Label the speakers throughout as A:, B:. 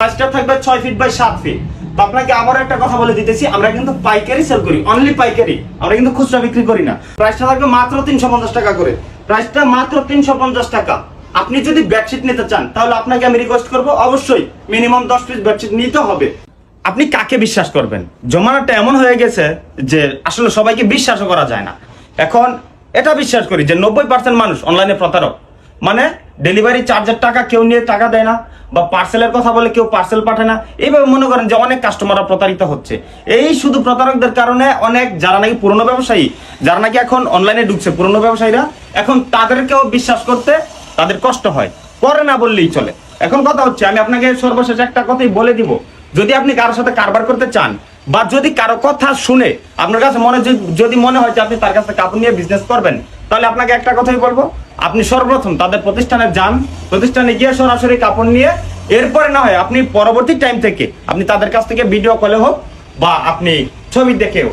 A: প্রাইসটা থাকবে ছয় ফিট বাই সাত ফিট তো আপনাকে আবার একটা কথা বলে দিতেছি, আমরা কিন্তু পাইকারি সেল করি অনলি পাইকারি। আমরা কিন্তু খুচরা বিক্রি করি না। প্রাইসটা থাকবে মাত্র তিনশো পঞ্চাশ টাকা করে। প্রাইসটা মাত্র তিনশো পঞ্চাশ টাকা। আপনি যদি বেডশিট নিতে চান, তাহলে আপনাকে আমি রিকোয়েস্ট করব, অবশ্যই মিনিমাম দশ পিস বেডশিট নিতে হবে। আপনি কাকে বিশ্বাস করবেন? জমানাটা এমন হয়ে গেছে যে আসলে সবাইকে বিশ্বাসও করা যায় না। এখন এটা বিশ্বাস করি যে নব্বই পার্সেন্ট মানুষ অনলাইনে প্রতারক। মানে ডেলিভারি চার্জের টাকা কেউ নিয়ে টাকা দেয় না। বা পার্সেলের কথা বলে কেউ পার্সেল পাঠায় না। এইভাবে মনে করেন যে অনেক কাস্টমাররা প্রতারিত হচ্ছে। এই শুধু প্রতারকদের কারণে অনেক যারা নাকি পুরনো ব্যবসায়ী, যারা নাকি এখন অনলাইনে ঢুকছে পুরনো ব্যবসায়ীরা, এখন তাদেরকেও বিশ্বাস করতে তাদের কষ্ট হয়। করে না বললেই চলে। এখন কথা হচ্ছে, আমি আপনাকে সর্বশেষ একটা কথাই বলে দিব। যদি আপনি কারোর সাথে কারবার করতে চান বা যদি কারও কথা শুনে আপনার কাছে মনে যদি মনে হয় যে আপনি তার কাছে কাপড় নিয়ে বিজনেস করবেন, তাহলে আপনাকে একটা কথাই বলব। আপনি সর্বপ্রথম তাদের প্রতিষ্ঠানে যান। প্রতিষ্ঠানে গিয়ে সরাসরি কাপড় নিয়ে এরপরে না হয় আপনি পরবর্তী টাইম থেকে আপনি তাদের কাছ থেকে ভিডিও কলে হোক বা আপনি ছবি দেখেও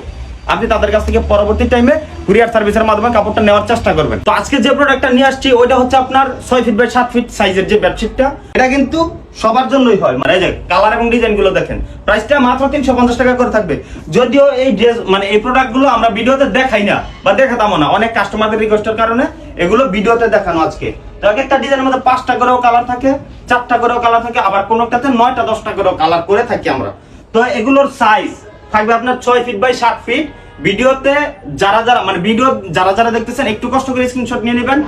A: আপনি তাদের কাছ থেকে পরবর্তী টাইমে কুরিয়ার সার্ভিসের মাধ্যমে কাপড়টা নেওয়ার চেষ্টা করবেন। তো আজকে যে প্রোডাক্টটা নিয়ে আসছি, ওইটা হচ্ছে আপনার ছয় ফিট বাই সাত ফিট সাইজের যে বেডশিটটা এটা কিন্তু সবার জন্যই হয়। মানে যে কালার এবং ডিজাইনগুলো দেখেন প্রাইসটা মাত্র তিনশো পঞ্চাশ টাকা করে থাকবে। যদিও এই ড্রেস মানে এই প্রোডাক্টগুলো আমরা ভিডিওতে দেখাই না বা দেখাতামও না, অনেক কাস্টমারদের রিকোয়েস্টের কারণে এগুলো ভিডিওতে দেখানো আজকে। তো এক একটা ডিজাইনের মধ্যে পাঁচটা করেও কালার থাকে, চারটা করেও কালার থাকে, আবার কোনোটাতে নয়টা, দশটা করেও কালার করে থাকি আমরা। তো এগুলোর সাইজ থাকবে আপনার ছয় ফিট বাই সাত ফিট ভিডিওতে যারা যারা মানে ভিডিও যারা যারা দেখতেছেন, একটু কষ্ট করে স্ক্রিনশট নিয়ে নেবেন।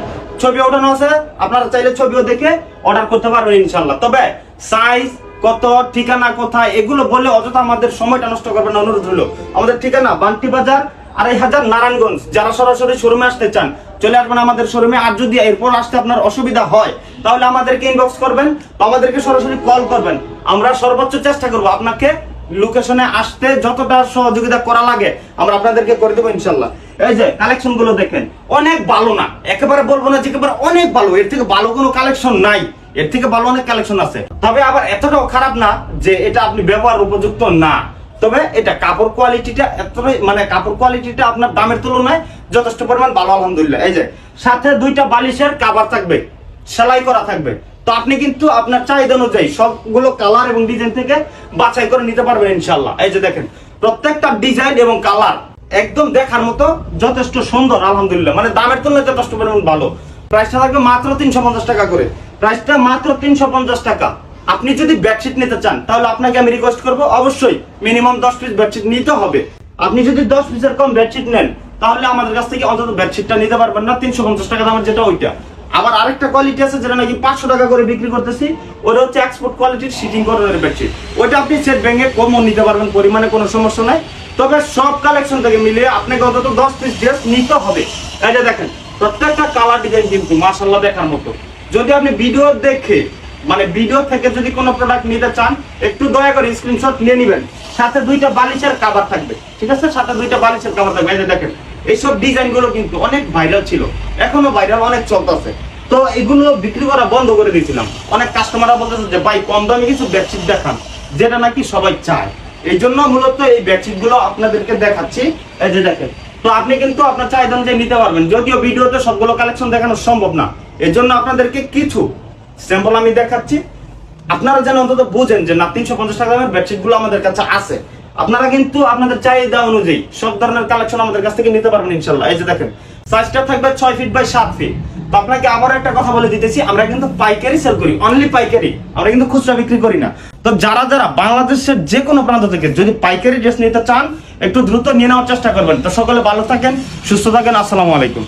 A: ছবি ওঠানো আছে, আপনারা চাইলে ছবিও দেখে অর্ডার করতে পারবেন ইনশাল্লাহ তবে সাইজ কত, ঠিকানা কোথায়, এগুলো বললে অযথা আমাদের সময়টা নষ্ট করবেন অনুরোধ হলো আমাদের ঠিকানা বান্টি বাজার আড়াই হাজার নারায়ণগঞ্জ, যারা সরাসরি শোরুমে আসতে চান, চলে আসবেন আমাদের শোরুমে। আর যদি এরপর আসতে আপনার অসুবিধা হয়, তাহলে আমাদেরকে ইনবক্স করবেন বা আমাদেরকে সরাসরি কল করবেন। আমরা সর্বোচ্চ চেষ্টা করব আপনাকে লোকেশনে আসতে যতটা সহযোগিতা করা লাগে, আমরা আপনাদেরকে করে দেবো ইনশাল্লাহ। এই যে কালেকশনগুলো দেখেন, অনেক ভালো না, একেবারে বলব না যে একেবারে অনেক ভালো, এর থেকে ভালো কোনো কালেকশন নাই, এর থেকে ভালো অনেক কালেকশন আছে। তবে আবার এতটাও খারাপ না যে এটা আপনি ব্যবহার উপযুক্ত না। তবে এটা কাপড় কোয়ালিটিটা এতটাই মানে কাপড় কোয়ালিটিটা আপনার দামের তুলনায় যথেষ্ট পরিমাণ ভালো, আলহামদুলিল্লাহ। এই যে, সাথে দুইটা বালিশের কাবার থাকবে, সেলাই করা থাকবে। তো আপনি কিন্তু আপনার চাহিদা অনুযায়ী সবগুলো কালার এবং ডিজাইন থেকে বাছাই করে নিতে পারবেন ইনশাল্লাহ এই যে দেখেন, প্রত্যেকটা ডিজাইন এবং কালার একদম দেখার মতো যথেষ্ট সুন্দর, আলহামদুলিল্লাহ। মানে দামের তুলনায় যথেষ্ট পরিমাণ ভালো। প্রাইসটা থাকবে মাত্র তিনশো পঞ্চাশ টাকা করে। প্রাইসটা মাত্র তিনশো পঞ্চাশ টাকা। আপনি যদি বেডশিট নিতে চান, তাহলে আপনাকে আমি রিকোয়েস্ট করব, অবশ্যই মিনিমাম দশ পিস বেডশিট নিতে হবে। আপনি যদি দশ পিসের কম বেডশিট নেন, তাহলে আমাদের কাছ থেকে অন্তত বেডশিটটা নিতে পারবেন না, তিনশো পঞ্চাশ টাকা দামের যেটা ওইটা। আবার আরেকটা কোয়ালিটি আছে যেটা নাকি পাঁচশো টাকা করে বিক্রি করতেছি, ওটা হচ্ছে এক্সপোর্ট কোয়ালিটির সিটিং কটনের বেডশিট ওইটা আপনি সেট ভেঙে কমও নিতে পারবেন, পরিমাণে কোনো সমস্যা নাই। তবে সব কালেকশন থেকে মিলিয়ে আপনাকে অন্তত দশ পিস ড্রেস নিতে হবে। যে দেখেন, প্রত্যেকটা কালার ডিজাইন কিন্তু মার্শাল্লাহ দেখার মতো। যদি আপনি ভিডিও দেখে মানে ভিডিও থেকে যদি কোনো প্রোডাক্ট নিতে চান, একটু দয়া করে স্ক্রিনশট নিয়ে নেবেন। সাথে দুইটা বালিশের কাভার থাকবে। ঠিক আছে? সাথে দুইটা বালিশের কাভার থাকবে। এই যে দেখেন, এইসব ডিজাইনগুলো কিন্তু অনেক ভাইরাল ছিল। এখনও ভাইরাল অনেক চলতেছে। তো এগুলো বিক্রি করা বন্ধ করে দিয়েছিলাম। অনেক কাস্টমাররা বলতেছে যে, ভাই, কম দামে কিছু বেডশিট দেখান, যেটা নাকি সবাই চায়। এই জন্য মূলত এই বেডশিটগুলো আপনাদেরকে দেখাচ্ছি। এই যে দেখেন, তো আপনি কিন্তু আপনার চাহিদা অনুযায়ী নিতে পারবেন। যদিও ভিডিওতে সবগুলো কালেকশন দেখানো সম্ভব না এর জন্য আপনাদেরকে কিছু স্যাম্পল আমি দেখাচ্ছি। আপনারা যেন অন্তত বুঝেন যে না, তিনশো পঞ্চাশ টাকা দামের বেডশিটগুলো আমাদের কাছে আছে। আপনারা কিন্তু আপনাদের চাহিদা অনুযায়ী সব ধরনের কালেকশন আমাদের কাছ থেকে নিতে পারবেন ইনশাল্লাহ এই যে দেখেন সাইজটা থাকবে ছয় ফিট বাই সাত ফিট তো আপনাকে আবার একটা কথা বলে দিতেছি, আমরা কিন্তু পাইকারি সেল করি অনলি পাইকারি। আমরা কিন্তু খুচরা বিক্রি করি না। তো যারা যারা বাংলাদেশের যে কোনো প্রান্ত থেকে যদি পাইকারি ড্রেস নিতে চান, একটু দ্রুত নিয়ে নেওয়ার চেষ্টা করবেন। তো সকলে ভালো থাকেন, সুস্থ থাকেন, আসসালামু আলাইকুম।